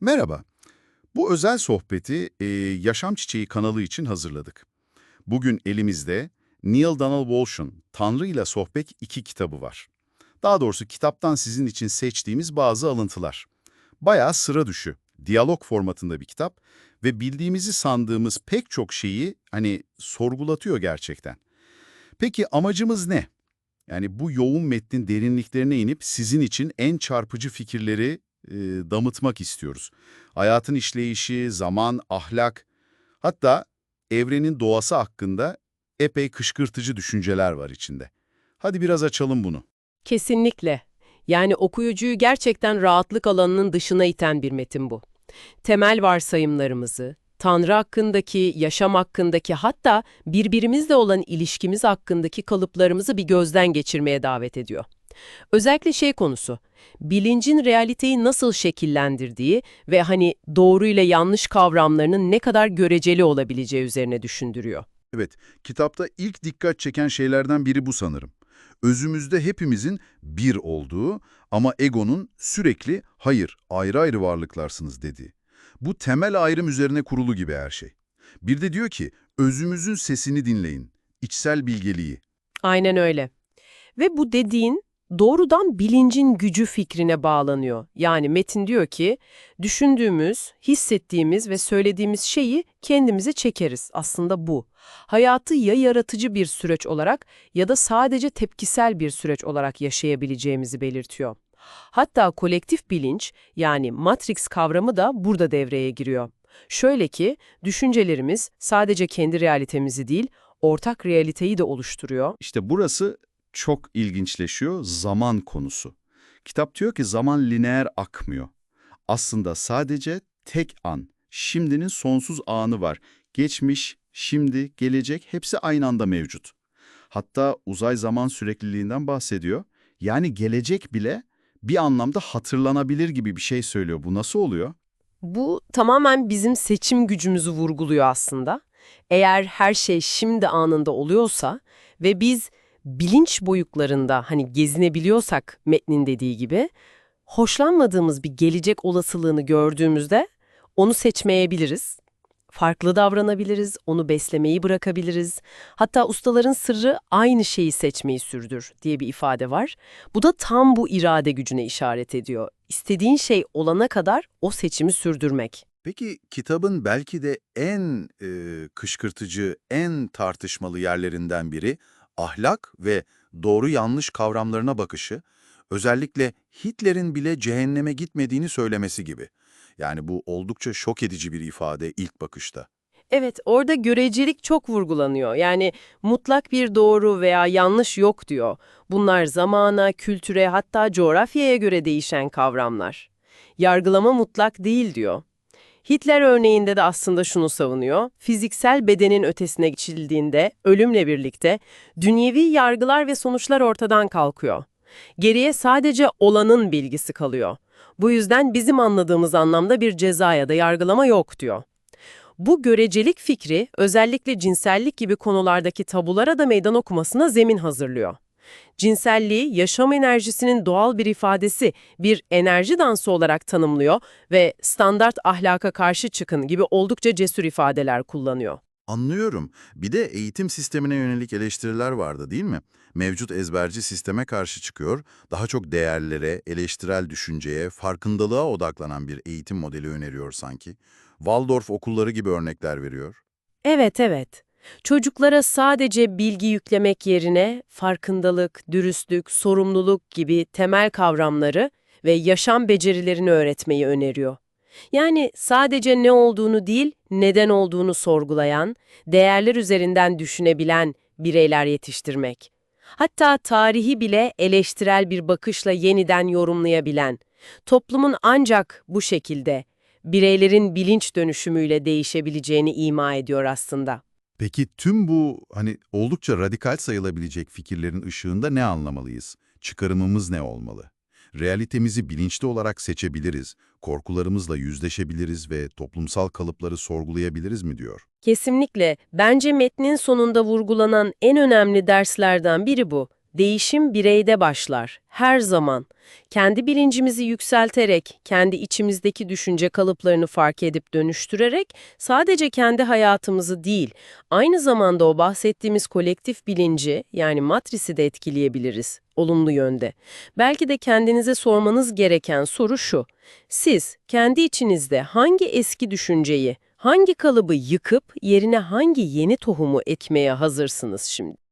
Merhaba. Bu özel sohbeti e, Yaşam Çiçeği kanalı için hazırladık. Bugün elimizde Neil Donald Walsh'un Tanrı ile Sohbet 2 kitabı var. Daha doğrusu kitaptan sizin için seçtiğimiz bazı alıntılar. Bayağı sıra dışı, diyalog formatında bir kitap ve bildiğimizi sandığımız pek çok şeyi hani sorgulatıyor gerçekten. Peki amacımız ne? Yani bu yoğun metnin derinliklerine inip sizin için en çarpıcı fikirleri e, damıtmak istiyoruz. Hayatın işleyişi, zaman, ahlak, hatta evrenin doğası hakkında epey kışkırtıcı düşünceler var içinde. Hadi biraz açalım bunu. Kesinlikle. Yani okuyucuyu gerçekten rahatlık alanının dışına iten bir metin bu. Temel varsayımlarımızı, Tanrı hakkındaki, yaşam hakkındaki hatta birbirimizle olan ilişkimiz hakkındaki kalıplarımızı bir gözden geçirmeye davet ediyor. Özellikle şey konusu, bilincin realiteyi nasıl şekillendirdiği ve hani doğru ile yanlış kavramlarının ne kadar göreceli olabileceği üzerine düşündürüyor. Evet, kitapta ilk dikkat çeken şeylerden biri bu sanırım. Özümüzde hepimizin bir olduğu ama egonun sürekli hayır, ayrı ayrı varlıklarsınız dediği. Bu temel ayrım üzerine kurulu gibi her şey. Bir de diyor ki, özümüzün sesini dinleyin, içsel bilgeliği. Aynen öyle. Ve bu dediğin doğrudan bilincin gücü fikrine bağlanıyor. Yani Metin diyor ki, düşündüğümüz, hissettiğimiz ve söylediğimiz şeyi kendimize çekeriz. Aslında bu. Hayatı ya yaratıcı bir süreç olarak ya da sadece tepkisel bir süreç olarak yaşayabileceğimizi belirtiyor. Hatta kolektif bilinç yani matrix kavramı da burada devreye giriyor. Şöyle ki, düşüncelerimiz sadece kendi realitemizi değil, ortak realiteyi de oluşturuyor. İşte burası çok ilginçleşiyor, zaman konusu. Kitap diyor ki zaman lineer akmıyor. Aslında sadece tek an, şimdinin sonsuz anı var. Geçmiş, şimdi, gelecek hepsi aynı anda mevcut. Hatta uzay zaman sürekliliğinden bahsediyor. Yani gelecek bile bir anlamda hatırlanabilir gibi bir şey söylüyor. Bu nasıl oluyor? Bu tamamen bizim seçim gücümüzü vurguluyor aslında. Eğer her şey şimdi anında oluyorsa ve biz bilinç boyutlarında hani gezinebiliyorsak metnin dediği gibi, hoşlanmadığımız bir gelecek olasılığını gördüğümüzde onu seçmeyebiliriz. Farklı davranabiliriz, onu beslemeyi bırakabiliriz. Hatta ustaların sırrı aynı şeyi seçmeyi sürdür diye bir ifade var. Bu da tam bu irade gücüne işaret ediyor. İstediğin şey olana kadar o seçimi sürdürmek. Peki kitabın belki de en e, kışkırtıcı, en tartışmalı yerlerinden biri ahlak ve doğru yanlış kavramlarına bakışı, özellikle Hitler'in bile cehenneme gitmediğini söylemesi gibi. Yani bu oldukça şok edici bir ifade ilk bakışta. Evet, orada görecelik çok vurgulanıyor. Yani mutlak bir doğru veya yanlış yok diyor. Bunlar zamana, kültüre hatta coğrafyaya göre değişen kavramlar. Yargılama mutlak değil diyor. Hitler örneğinde de aslında şunu savunuyor. Fiziksel bedenin ötesine geçildiğinde ölümle birlikte dünyevi yargılar ve sonuçlar ortadan kalkıyor. Geriye sadece olanın bilgisi kalıyor. Bu yüzden bizim anladığımız anlamda bir ceza ya da yargılama yok diyor. Bu görecelik fikri özellikle cinsellik gibi konulardaki tabulara da meydan okumasına zemin hazırlıyor. Cinselliği yaşam enerjisinin doğal bir ifadesi, bir enerji dansı olarak tanımlıyor ve standart ahlaka karşı çıkın gibi oldukça cesur ifadeler kullanıyor. Anlıyorum. Bir de eğitim sistemine yönelik eleştiriler vardı değil mi? Mevcut ezberci sisteme karşı çıkıyor, daha çok değerlere, eleştirel düşünceye, farkındalığa odaklanan bir eğitim modeli öneriyor sanki. Waldorf okulları gibi örnekler veriyor. Evet, evet. Çocuklara sadece bilgi yüklemek yerine farkındalık, dürüstlük, sorumluluk gibi temel kavramları ve yaşam becerilerini öğretmeyi öneriyor. Yani sadece ne olduğunu değil, neden olduğunu sorgulayan, değerler üzerinden düşünebilen bireyler yetiştirmek. Hatta tarihi bile eleştirel bir bakışla yeniden yorumlayabilen, toplumun ancak bu şekilde bireylerin bilinç dönüşümüyle değişebileceğini ima ediyor aslında. Peki tüm bu hani oldukça radikal sayılabilecek fikirlerin ışığında ne anlamalıyız? Çıkarımımız ne olmalı? Realitemizi bilinçli olarak seçebiliriz, korkularımızla yüzleşebiliriz ve toplumsal kalıpları sorgulayabiliriz mi diyor. Kesinlikle. Bence metnin sonunda vurgulanan en önemli derslerden biri bu. Değişim bireyde başlar, her zaman. Kendi bilincimizi yükselterek, kendi içimizdeki düşünce kalıplarını fark edip dönüştürerek sadece kendi hayatımızı değil, aynı zamanda o bahsettiğimiz kolektif bilinci yani matrisi de etkileyebiliriz olumlu yönde. Belki de kendinize sormanız gereken soru şu. Siz kendi içinizde hangi eski düşünceyi, hangi kalıbı yıkıp yerine hangi yeni tohumu ekmeye hazırsınız şimdi?